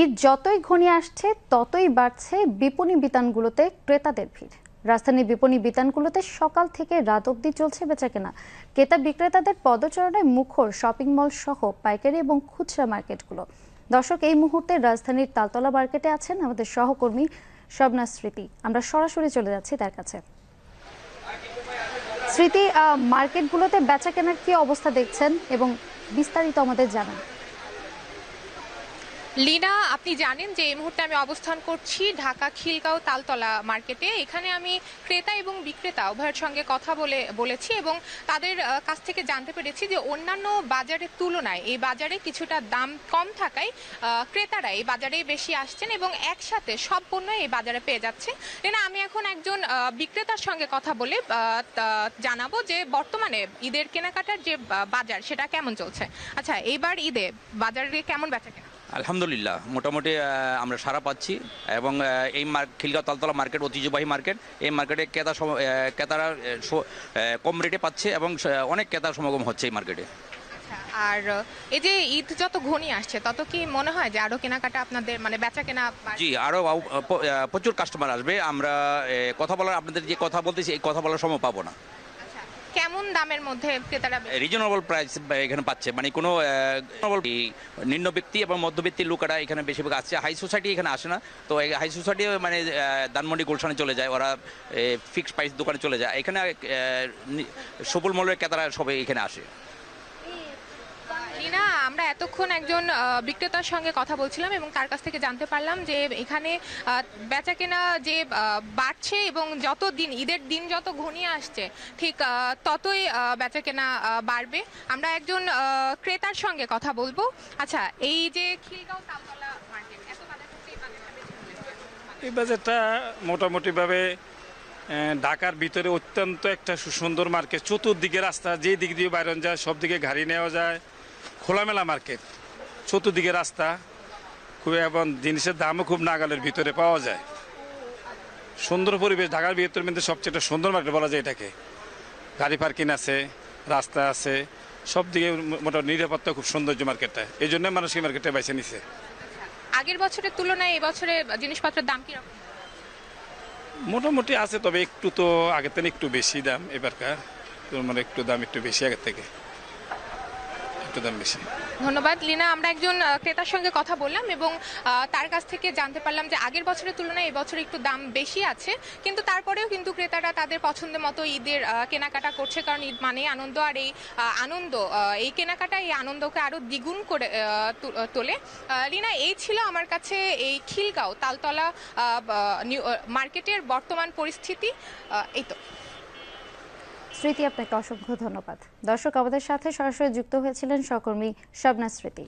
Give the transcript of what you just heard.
ঈদ যতই ঘনিয়ে আসছে, ততই বাড়ছে বিপণী বিতানগুলোতে ক্রেতাদের ভিড়। রাজধানীর বিপণী বিতানগুলোতে সকাল থেকে রাত অবধি চলছে বেচাকেনা। ক্রেতা বিক্রেতাদের পদচারণে মুখর শপিং মল সহ পাইকারি এবং খুচরা মার্কেটগুলো। দর্শক, এই মুহূর্তে রাজধানীর তালতলা মার্কেটে আছেন আমাদের সহকর্মী শবনা স্মৃতি। আমরা সরাসরি চলে যাচ্ছি তার কাছে। স্মৃতি মার্কেটগুলোতে বেচা কেনার কি অবস্থা দেখছেন এবং বিস্তারিত আমাদের জানান। লিনা, আপনি জানেন যে এই মুহূর্তে আমি অবস্থান করছি ঢাকা খিলগাঁও তালতলা মার্কেটে। এখানে আমি ক্রেতা এবং বিক্রেতা উভয়ের সঙ্গে কথা বলে, বলেছি এবং তাদের কাছ থেকে জানতে পেরেছি যে অন্যান্য বাজারের তুলনায় এই বাজারে কিছুটা দাম কম থাকায় ক্রেতারা এই বাজারে বেশি আসছেন এবং একসাথে সব পণ্য এই বাজারে পেয়ে যাচ্ছে লিনা, আমি এখন একজন বিক্রেতার সঙ্গে কথা বলে জানাব যে বর্তমানে ঈদের কেনাকাটার যে বাজার সেটা কেমন চলছে। আচ্ছা এইবার ঈদে বাজারে কেমন বেচা কেনা? আলহামদুলিল্লাহ মোটামুটি আমরা সারা পাচ্ছি। এবং এই খিলগাঁও তালতলা মার্কেট ঐতিহ্যবাহী মার্কেট এই মার্কেটে ক্রেতা সম- ক্রেতারা কম রেটে পাচ্ছে এবং অনেক ক্রেতার সমাগম হচ্ছে এই মার্কেটে। আচ্ছা, আর এই যে ঈদ যত ঘনিয়ে আসছে তত কি মনে হয় যে আরও কেনাকাটা আপনাদের মানে বেচা কেনা জি আরও প্রচুর কাস্টমার আসবে। আমরা কথা বলার আপনাদের যে কথা বলতেছি এই কথা বলার সময় পাবো না। কেমন দামের মধ্যে ক্রেতারা রিজনেবল প্রাইস এখানে পাচ্ছে। মানে কোনো নিম্ন ব্যক্তি এবং মধ্যবিত্তির লোকেরা এখানে বেশিরভাগ আসছে। হাই সোসাইটি এখানে আসে না। তো হাই সোসাইটি মানে ধানমন্ডি গুলশানে চলে যায়। ওরা ফিক্সড প্রাইস দোকানে চলে যায়। এখানে সবল মলের ক্রেতারা সবাই এখানে আসে। রিনা, আমরা এতক্ষণ একজন বিক্রেতার সঙ্গে কথা বলছিলাম এবং তার কাছ থেকে জানতে পারলাম যে এখানে বেচা কেনা যে বাড়ছে এবং যত দিন, ঈদের দিন যত ঘনিয়ে আসছে, ঠিক ততই বেচা কেনা বাড়বে। আমরা একজন ক্রেতার সঙ্গে কথা বলব। আচ্ছা এই যে খিলগাঁও তালতলা এই বাজারটা মোটামুটিভাবে ঢাকার ভিতরে অত্যন্ত একটা সুন্দর মার্কেট চতুর্দিকে রাস্তা যে দিক দিয়ে বাইরন যায় সব দিকে গাড়ি নেওয়া যায়। খোলামেলা মার্কেট। চতুর্দিকে রাস্তা খুব এবং জিনিসের দামও খুব নাগালের ভিতরে পাওয়া যায়। সুন্দর পরিবেশ ঢাকার ভিতরের মধ্যে সবচেয়ে সুন্দর মার্কেট বলা যায় এটাকে। গাড়ি পার্কিং আছে রাস্তা আছে সব দিকে মোটামুটি নিরাপত্তা খুব সৌন্দর্য মার্কেটটা। এই জন্য মানুষ এই মার্কেটটা বেছে নিছে। আগের বছরের তুলনায় এবছরে জিনিসপত্রের দাম কীরকম? মোটামুটি আছে তবে একটু তো আগের থেকে একটু বেশি দাম এবারকার। মানে একটু দাম একটু বেশি আগের থেকে। দাম বেশি। ধন্যবাদ। লিনা, আমরা একজন ক্রেতার সঙ্গে কথা বললাম এবং তার কাছ থেকে জানতে পারলাম যে আগের বছরের তুলনায় এবছর একটু দাম বেশি আছে, কিন্তু তারপরেও কিন্তু ক্রেতারা তাদের পছন্দের মতো ঈদের কেনাকাটা করছে। কারণ ঈদ মানে আনন্দ আর এই আনন্দ এই কেনাকাটা এই আনন্দকে আরও দ্বিগুণ করে তোলে। লিনা, এই ছিল আমার কাছে এই খিলগাঁও, তালতলা মার্কেটের বর্তমান পরিস্থিতি। এই তো। স্মৃতি আপনাকে অসংখ্য ধন্যবাদ। দর্শক আমাদের সাথে সরাসরি যুক্ত হয়েছিলেন সহকর্মী শবনা স্মৃতি।